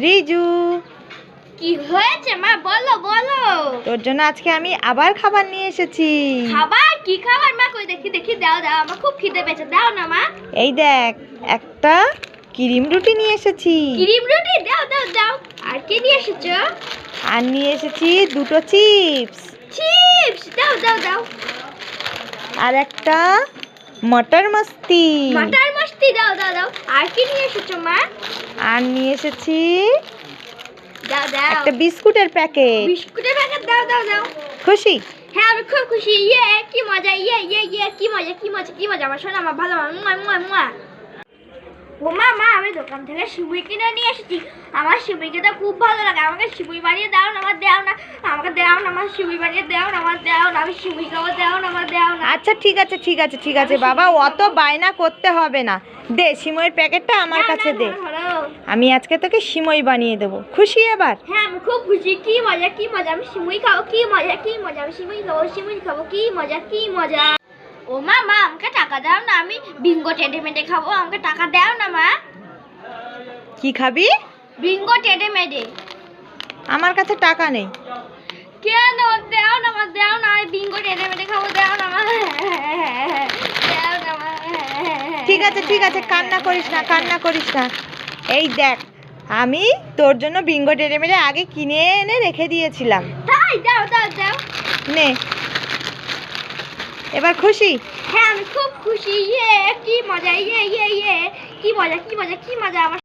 রিজু। কি হয়েছে মা? বলো বলো। তোর জন্য আজকে আমি আবার খাবার নিয়ে এসেছি। খাবার? কি খাবার মা? কই দেখি দেখি দাও দাও। আমার খুব খিদে পেয়েছে। দাও না মা। এই দেখ একটা ক্রিম রুটি নিয়ে এসেছি। ক্রিম রুটি? দাও দাও দাও। আর কি নিয়ে এসেছ? আর নিয়ে এসেছি দুটো চিপস। চিপস! দাও দাও দাও। আর একটা মটর মস্তি। মাটার মস্তি দাও দাও দাও। আর কি নিয়ে এসেছ মা? আর নিয়ে এসেছি দাও দাও। একটা বিস্কুটের প্যাকেট। বিস্কুটের প্যাকেট দাও দাও দাও। খুশি? হ্যাঁ আমি খুব খুশি। ইয়ে কি মজা ইয়ে ইয়ে ইয়ে কি মজা কি মজা কি মজা। আমার শোনা আমার ভালো মুয়া মুয়া মুয়া। ও মা মা আমি দোকান থেকে শিবুই কিনে নিয়ে এসেছি। আমার শিবুই খেতে খুব ভালো লাগে। আমাকে শিবুই বানিয়ে দাও না আমার দাও না। আমার বানিয়ে দাও না আমার দাও না আমি খাব দাও না আমার দাও না। আচ্ছা ঠিক আছে ঠিক আছে ঠিক আছে বাবা অত বায়না করতে হবে না। দে সিমইয়ের প্যাকেটটা আমার কাছে দে। আমি আজকে তোকে সিমই বানিয়ে দেবো। খুশি এবার? হ্যাঁ আমি খুব খুশি। কি মজা কি মজা। আমি সিমুই খাব কি মজা কি মজা। আমি সিমুই খাব সিমুই খাব কি মজা কি মজা। ও মা মা আমাকে টাকা দাও না আমি বিঙ্গো টেডে মেডে খাব। আমাকে টাকা দাও না মা। কি খাবি? বিঙ্গো টেডে মেডে আমার কাছে টাকা নেই। কেন দাও? না মা দাও না আমি বিঙ্গো টেডে মেডে খাব দাও না মা। দাও না মা ঠিক আছে ঠিক আছে কান্না করিস না কান্না করিস না। এই দেখ আমি তোর জন্য বিঙ্গো টেরে মেরে আগে কিনে এনে রেখে দিয়েছিলাম। তাই দাও দাও দাও। নে। এবার খুশি? হ্যাঁ আমি খুব খুশি। ইয়ে কি মজা ইয়ে ইয়ে ইয়ে। কি মজা কি মজা কি মজা আমার।